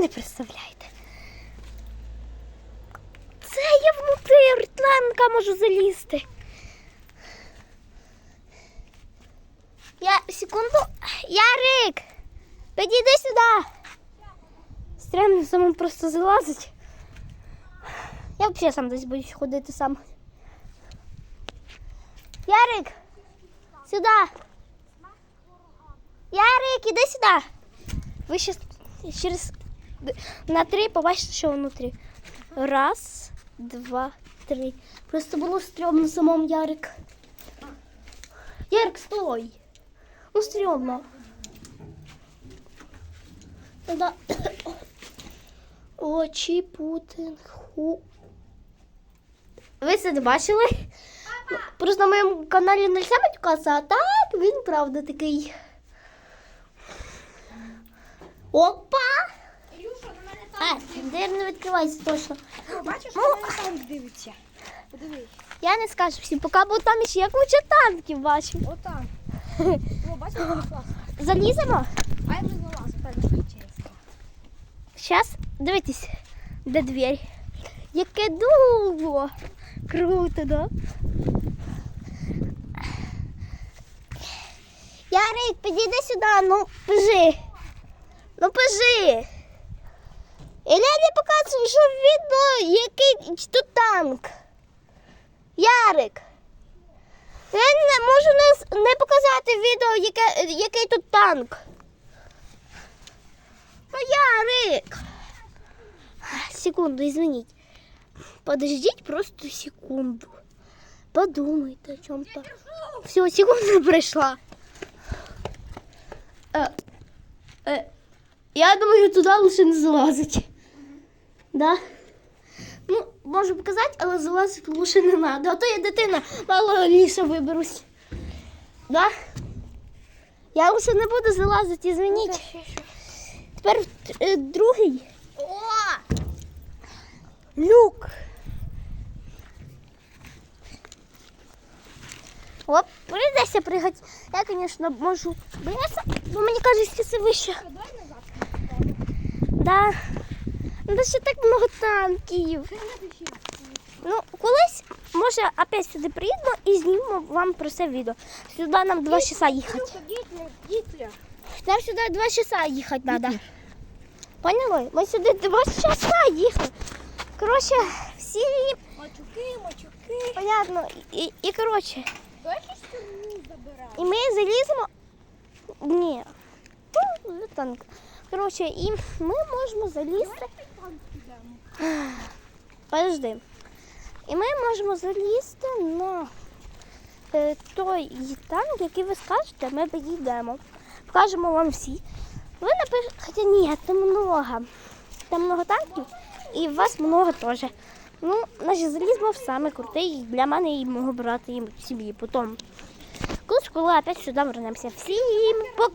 не представляєте. Це я внутрі танка можу залізти. Я секунду. Ярик! Підійди сюди. Стремно самому просто залазить. Я взагалі сам десь боюсь ходити сам. Ярик! Сюди! Ярик, іди сюди! Ви ще через на три побачите, що внутрі. Раз, два, три. Просто було стрьомно самому Ярик. Ярик, стой! Ну, стрьомно. Да. Очі Путин. Ху. Ви це не бачили? Просто на моєму каналі не можна матюкатися, а так він правда такий. Опа! Ілюша, на мене А, двері не відкривається точно. там. Бачиш, Ну. на мене танк дивиться. Подивись. Я не скажу всім, поки бо там ще куча танків бачу. Отам. О, бачиш, вони класно. Заліземо? А я не залазу, певно, що. Зараз дивитесь, де двері. Яке дуло! Круто, да? Ярик, підійди сюди, ну пижи. Ну пижи. Показує, що видно, який тут танк. Ярик. Я не можу не, не показати відео, яке, який тут танк. Ну, Ярик. Секунду, извините. Подождите просто секунду. Подумайте о чем-то. Все, секунда пройшла. Е, е, я думаю, туди лише не залазить. Да? Ну, можу показати, але залазити лише не треба. А то я дитина, мало лісу виберусь. Да? Я лише не буду залазити, извините. Тепер е, другий. О! Люк. Оп, прийдеться пригати. Я, звісно, можу боятися, бо мені кажеться, це вище. Да. Ну, ще так много танків. Ну, колись, може, опять сюди приїдемо і знімемо вам про це відео. Сюди нам два часа їхати. Нам сюди два часа їхати треба. Поняли? Ми сюди два часа їхали. Коротше, всі Мачуки, мачуки. понятно. І, і коротше, і ми заліземо. Ні. Ну, танк. Коротше, і ми можемо залізти. Подожди. І ми можемо залізти на е, той танк, який ви скажете, ми підійдемо. Покажемо вам всі. Ви напишете, хоча ні, там много. Там много танків і вас много теж. Ну, значить, залізмо в саме крутий для мене і мого брата і сім'ї. Потім. Коли школа опять сюди вернемося. Всім пока!